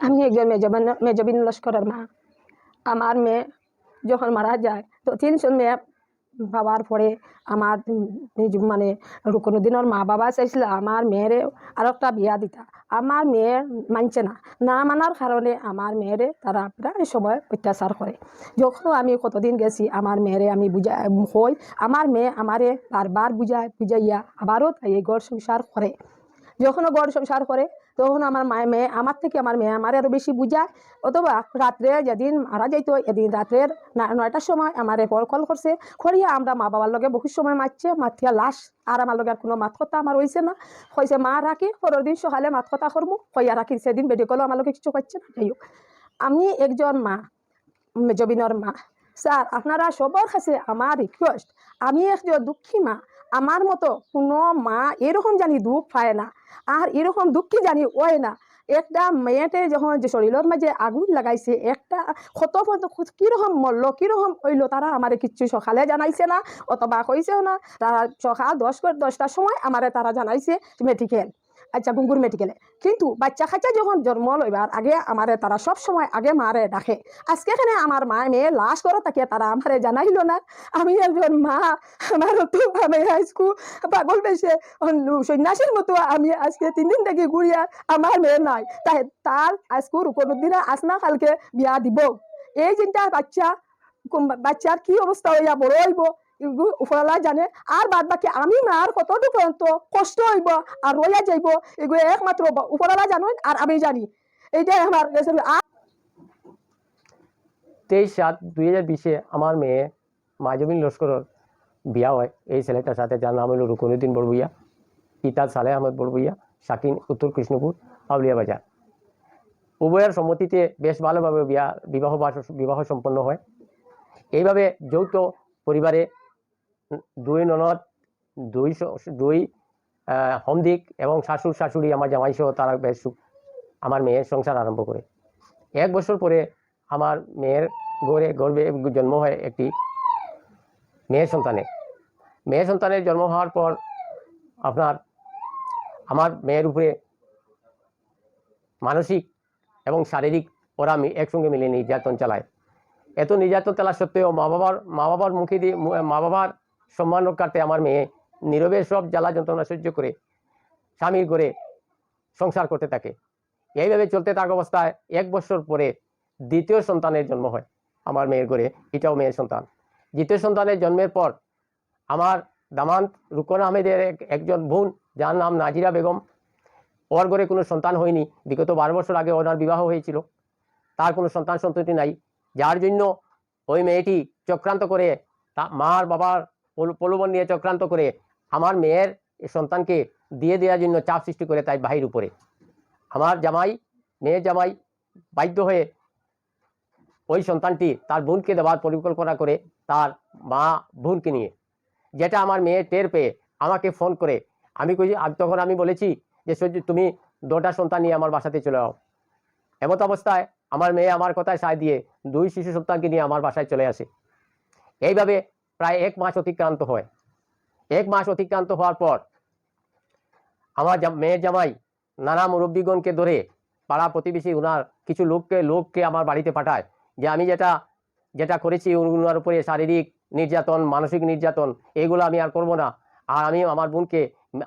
আমি একজন মেজবান মেজবিন লস্করের মা। আমার মেয়ে যখন মারা যায়, তো তিনজন মেয়ে বাবার পরে আমার মানে রুকনুদ্দিনের মা বাবা চাইছিল আমার মেয়েরে আর একটা বিয়া দিতা। আমার মেয়ে মানছে না। না মানার কারণে আমার মেয়েরে তারা প্রায় সময় অত্যাচার করে। যখন আমি কতদিন গেছি, আমার মেয়েরে আমি বুঝা হই আমার মেয়ে আমারে বারবার বুঝায়, বুঝাইয়া আবারও তাই গড় সংসার করে। যখন ও গড় সংসার করে তখন আমার মায়ের মেয়ে, আমার থেকে আমার মেয়ে আমার আরও বেশি বুঝায়। অথবা রাত্রে যেদিন মারা যাইতো, এদিন রাত্রের নয়টার সময় আমারে পর কল করছে, করিয়া আমরা মা বাবার লগে বহু সময় মারছে মাথিয়া লাশ, আর আমার লগে আর কোনো মাত কথা আমার হয়েছে না। হয়েছে মা, রাখি, পরের দিন সকালে মাত কথা করব হইয়া রাখি, সেদিন মেডিকেলও আমার লগে কিছু করছে না আমি একজন মা জবিনর মা। স্যার, আপনারা সবার কাছে আমার রিকোয়েস্ট আমি একজন দুঃখী মা আমার মতো কোনো মা এরকম জানি দুঃখ পায় না। আর এরকম দুঃখী জানি ওই না। একটা মেয়েটে যখন যে শরীরের মাঝে আগুন লাগাইছে, একটা ক্ষত কীরকম মরল কীরকম হইল তারা আমার কিচ্ছু সকালে জানাইছে না, অথবা কইছেও না। তারা সকাল দশ দশটার সময় আমারে তারা জানাইছে মেডিকেল আচ্ছা গুঙ্গুর মেডিকেলে কিন্তু বাচ্চা খাচ্চা যখন জন্ম লইবার আগে আমারে তারা সব সময় আগে মারে ডাকে। আজকে এখানে আমার মা মেয়ে লাশ করে তাকে তারা আমারে জানাইলো না। আমি একজন মা, আমার তো আমি আজকু পাগল বেশে সন্ন্যাসীর মতো আমি আজকে তিন দিন থেকে ঘুরিয়া আমার মেয়ে নাই। তাই তার আজকু রুকনুদ্দিনে আসনা কালকে বিয়া দিব। এই চিন্তা বাচ্চা বাচ্চার কি অবস্থা হইয়া বড় হইব? উপরওয়ালা জানে। আর বাদ বাকি আমি মার কতটুকু কষ্ট হইব আর রইয়া যাইব এগুলো একমাত্র উপরওয়ালা জানেন আর আমি জানি। এইটাই আমার তেইশ সাত দুই হাজার বিশে আমার মেয়ে মাজমিন লস্করের বিয়া হয়। এই ছেলেটার সাথে যার নাম হলো রুকনুদ্দিন বড়বুইয়া পিতা সালেহ আহমদ বড়বুইয়া শাকিন উত্তর কৃষ্ণপুর আউলিয়া বাজার উভয়ের সম্মতিতে বেশ ভালোভাবে বিয়া বিবাহ বিবাহ সম্পন্ন হয়। এইভাবে যৌথ পরিবারে দুই ননদ, দুই দুই হমদিক এবং শাশুড়, শাশুড়ি, আমার জামাই সহ তারা বেশ আমার মেয়ের সংসার আরম্ভ করে। এক বছর পরে আমার মেয়ের গড়ে, গর্বে জন্ম হয় একটি মেয়ে সন্তানের। মেয়ে সন্তানের জন্ম হওয়ার পর আপনার, আমার মেয়ের উপরে মানসিক এবং শারীরিক ওরা একসঙ্গে মিলে নির্যাতন চালায়। এত নির্যাতন চালা সত্ত্বেও মা বাবার মা বাবার মুখে দিয়ে মা বাবার সম্মান রক্ষার্থে আমার মেয়ে নীরবে সব জ্বালা যন্ত্রণা সহ্য করে, স্বামীর ঘরে সংসার করতে থাকে। এইভাবে চলতে থাকা অবস্থায় এক বছর পরে দ্বিতীয় সন্তানের জন্ম হয় আমার মেয়ের ঘরে, এটাও মেয়ের সন্তান। দ্বিতীয় সন্তানের জন্মের পর আমার দামান্ত রুকন আহমেদের এক- একজন বোন, যার নাম নাজিরা বেগম। ওর ঘরে কোনো সন্তান হয়নি। বিগত বারো বছর আগে ওনার বিবাহ হয়েছিল। তার কোনো সন্তান সন্ততি নাই। যার জন্য ওই মেয়েটি চক্রান্ত করে তা, মার বাবার প্রলোভন নিয়ে চক্রান্ত করে আমার মেয়ের সন্তানকে দিয়ে দেওয়ার জন্য চাপ সৃষ্টি করে তাই বাহির উপরে। আমার জামাই, মেয়ের জামাই বাধ্য হয়ে ওই সন্তানটি তার বোনকে দেওয়ার পরিকল্পনা করে তার মা বোনকে নিয়ে। যেটা আমার মেয়ে টের পেয়ে আমাকে ফোন করে। আমি কই তখন আমি বলেছি যে সহ্য তুমি দুটা সন্তান নিয়ে আমার বাসাতে চলে যাও এমত অবস্থায় আমার মেয়ে আমার কথায় সায় দিয়ে দুই শিশু সন্তানকে নিয়ে আমার বাসায় চলে আসে। এইভাবে প্রায় এক মাস অতিক্রান্ত হয়। এক মাস অতিক্রান্ত হওয়ার পর আমার মেয়ের জামাই নানা মুরব্বীগণকে ধরে পাড়া প্রতিবেশী উনার কিছু লোককে লোককে আমার বাড়িতে পাঠায় যে আমি যেটা যেটা করেছি উনার উপরে শারীরিক নির্যাতন, মানসিক নির্যাতন এইগুলো আমি আর করব না। আর আমি আমার বোনকে,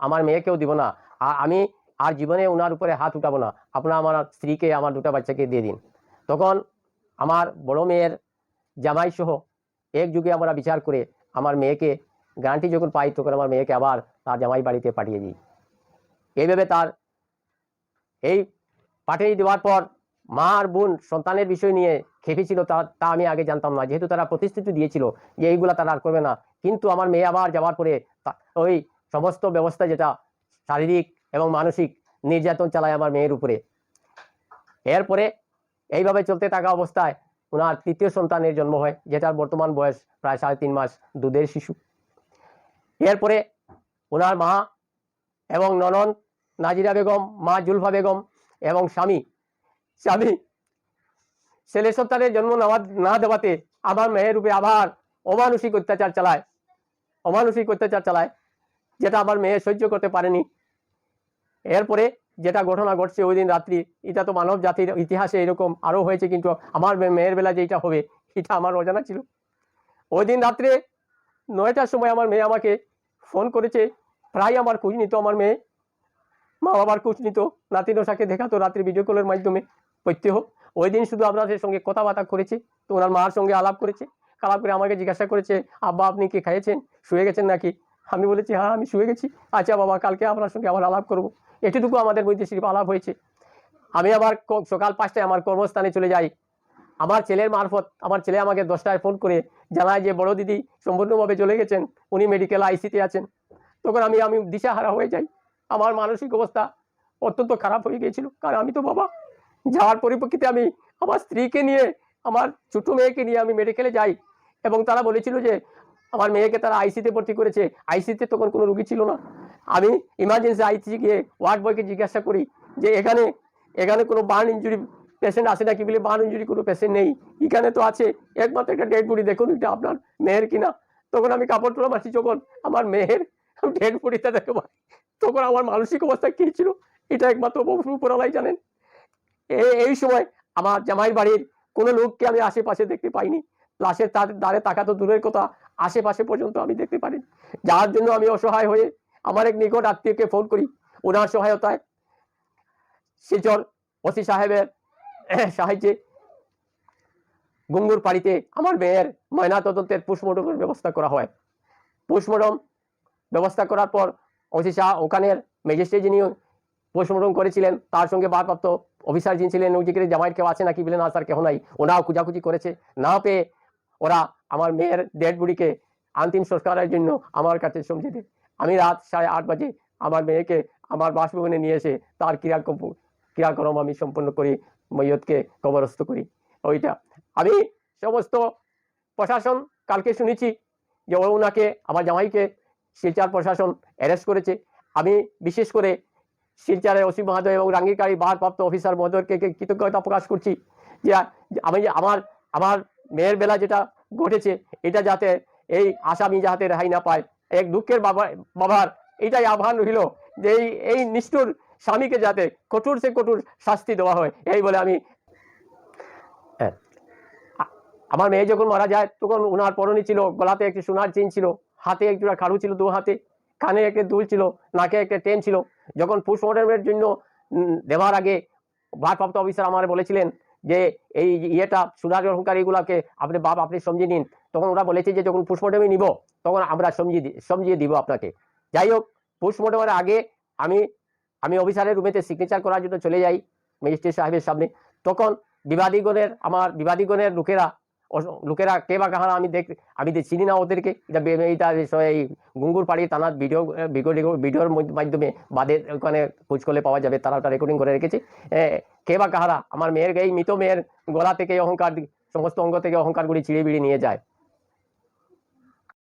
আমার মেয়েকেও দিব না। আর আমি আর জীবনে ওনার উপরে হাত উঠাবো না। আপনার আমার স্ত্রীকে, আমার দুটো বাচ্চাকে দিয়ে দিন। তখন আমার বড় মেয়ের জামাই সহ এক যুগে আমরা বিচার করে আমার মেয়েকে গ্যারান্টি যখন পাই, তখন আমার মেয়েকে আবার তার জামাই বাড়িতে পাঠিয়ে দিই। এইভাবে তার এই পাঠিয়ে দেওয়ার পর মা আর বোন সন্তানের বিষয় নিয়ে খেপেছিল, তা তা আমি আগে জানতাম না। যেহেতু তারা প্রতিশ্রুতি দিয়েছিল যে এইগুলা তারা আর করবে না, কিন্তু আমার মেয়ে আবার যাওয়ার পরে ওই সমস্ত ব্যবস্থা যেটা শারীরিক এবং মানসিক নির্যাতন চালায় আমার মেয়ের উপরে। এরপরে এইভাবে চলতে থাকা অবস্থায় ওনার তৃতীয় সন্তানের জন্ম হয়, যেটার বর্তমান বয়স প্রায় সাড়ে তিন মাস দুধের শিশু। এরপরে ওনার মা এবং ননন নাজিরা বেগম, মা জুলফা বেগম এবং স্বামী স্বামী ছেলে সন্তানের জন্ম না দেওয়াতে আবার মেয়ের রূপে আবার অমানসিক অত্যাচার চালায়, অমানসিক অত্যাচার চালায়, যেটা আবার মেয়ে সহ্য করতে পারেনি। এরপরে যেটা ঘটনা ঘটছে ওই দিন রাত্রি, এটা তো মানব জাতির ইতিহাসে এরকম আরও হয়েছে কিন্তু আমার মেয়ের বেলা যেটা হবে, এটা আমার অজানা ছিল। ওই দিন রাত্রে নয়টার সময় আমার মেয়ে আমাকে ফোন করেছে, প্রায় আমার খোঁজ নিত আমার মেয়ে। মা বাবার খোঁজ নিত নাতিনসাকে দেখাতো রাত্রি ভিডিও কলের মাধ্যমে প্রত্যহ ওই দিন শুধু আপনাদের সঙ্গে কথাবার্তা করেছে, তো ওনার মার সঙ্গে আলাপ করেছে। আলাপ করে আমাকে জিজ্ঞাসা করেছে, আব্বা, আপনি কি খাইয়েছেন? শুয়ে গেছেন নাকি? আমি বলেছি হ্যাঁ আমি শুয়ে গেছি। আচ্ছা বাবা, কালকে আপনার সঙ্গে আবার আলাপ করব। এটুকু আমাদের মধ্যে শিল্প আলাপ হয়েছে। আমি আবার সকাল পাঁচটায় আমার কর্মস্থানে চলে যাই। আমার ছেলের মারফত, আমার ছেলে আমাকে দশটায় ফোন করে জানায় যে, বড় দিদি সম্পূর্ণভাবে চলে গেছেন, উনি মেডিকেল আইসিতে আছেন। তখন আমি আমি দিশাহারা হয়ে যাই। আমার মানসিক অবস্থা অত্যন্ত খারাপ হয়ে গিয়েছিল। কারণ আমি তো বাবা, যাওয়ার পরিপ্রেক্ষিতে আমি আমার স্ত্রীকে নিয়ে, আমার ছোটো মেয়েকে নিয়ে আমি মেডিকেলে যাই। এবং তারা বলেছিল যে আমার মেয়েকে তারা আইসিতে ভর্তি করেছে। আইসিতে তখন কোনো রুগী ছিল না। আমি ইমার্জেন্সি আইসি গিয়ে ওয়ার্ড বয়কে জিজ্ঞাসা করি যে, এখানে এখানে কোনো বার্ন ইঞ্জুরি পেশেন্ট আছে নাকি? বলে, বার্ন ইঞ্জুরি কোনো পেশেন্ট নেই। এখানে তো আছে। একমাত্র একটা ডেড বডি দেখুন, এটা আপনার মেয়ের কিনা? তখন আমি কাপড় তোলা মারছি, যখন আমার মেয়ের ডেড বডিটা পাই তখন আমার মানসিক অবস্থা কী ছিল? এটা একমাত্র উপরালাই জানেন। এই সময় আমার জামাইয়ের বাড়ির কোনো লোককে আমি আশেপাশে দেখতে পাইনি। লাশের তার দ্বারে তাকা তো দূরের কথা। আশেপাশে পর্যন্ত আমি দেখতে পারি। যার জন্য আমি অসহায় হয়ে আমার এক নিকট আত্মীয়কে ফোন করি। ওনার সহায়তায় শিলচর ওসি সাহেবের সাহায্যে গুঙ্গুর পাড়িতে আমার মেয়ের ময়না তদন্তের পোস্টমর্টমের ব্যবস্থা করা হয়। পোস্টমর্টম ব্যবস্থা করার পর ওসি শাহ ওখানের ম্যাজিস্ট্রেট যিনি পোস্টমর্টম করেছিলেন, তার সঙ্গে ভারপ্রাপ্ত অফিসার যিনি ছিলেন ওই দিকে জামাইয়ের কেউ আছে নাকি বলে না, স্যার কেউ নাই। ওনাও খুঁজাখুঁজি করেছে। না পেয়ে ওরা আমার মেয়ের ডেড বুড়িকে আন্তিম সংস্কারের জন্য আমার কাছে সমঝে দেয়। আমি রাত সাড়ে আট বাজে আমার মেয়েকে আমার বাসভবনে নিয়ে এসে তার ক্রিয়াকর্ম ক্রিয়াকর্ম আমি সম্পন্ন করি, মৈয়তকে কবরস্থ করি। ওইটা। আমি সমস্ত প্রশাসন কালকে শুনেছি যে ওনাকে আমার জামাইকে শিলচার প্রশাসন অ্যারেস্ট করেছে। আমি বিশেষ করে শিলচারের অসীম মহাদয় এবং রাঙ্গিরকারী ভারপ্রাপ্ত অফিসার মহোদয়কে কৃতজ্ঞতা প্রকাশ করছি যে আমি আমার আমার মেয়ের বেলা যেটা ঘটেছে, এটা যাতে এই আসামি যাতে রেহাই না পায়, এক দুঃখের বাবা, বাবার এটাই আহ্বান রইল যে এই এই নিষ্ঠুর স্বামীকে যাতে কঠোর সে কঠোর শাস্তি দেওয়া হয়, এই বলে আমি। আমার মেয়ে যখন মারা যায়, তখন ওনার পরনে ছিল, গলাতে একটি সোনার চেন ছিল, হাতে এক জোড়া খাড়ু ছিল দু হাতে, কানে একটা দুল ছিল, নাকে একটা টেন ছিল যখন পোস্টমর্টমের জন্য দেওয়ার আগে ভারপ্রাপ্ত অফিসার আমার বলেছিলেন যে এই ইয়েটা সোনার অহংকার আপনি বাপ, আপনি সমঝিয়ে নিন। তখন ওরা বলেছে যে যখন পোস্টমর্টমে নিব, তখন আমরা সমঝিয়ে সমঝিয়ে দিব আপনাকে। যাই হোক পোস্টমর্টমের আগে আমি আমি অফিসারের রুমেতে সিগনেচার করার জন্য চলে যাই ম্যাজিস্ট্রেট সাহেবের সামনে। তখন বিবাদীগণের, আমার বিবাদীগণের লোকেরা লোকেরা কে বা কাহারা আমি দেখ আমি তো চিনি না ওদেরকে, এটা স- এই গুঙ্গুর পাড়ি তানার ভিডিও ভিডিও ভিডিওর মাধ্যমে বাদে ওখানে খোঁজ করলে পাওয়া যাবে, তারা ওটা রেকর্ডিং করে রেখেছে। কে বা কাহারা, আমার মেয়ের এই মৃত মেয়ের গলা থেকে অহংকার সমস্ত অঙ্গ থেকে অহংকারগুলি ছিঁড়ে বিড়িয়ে নিয়ে যায়।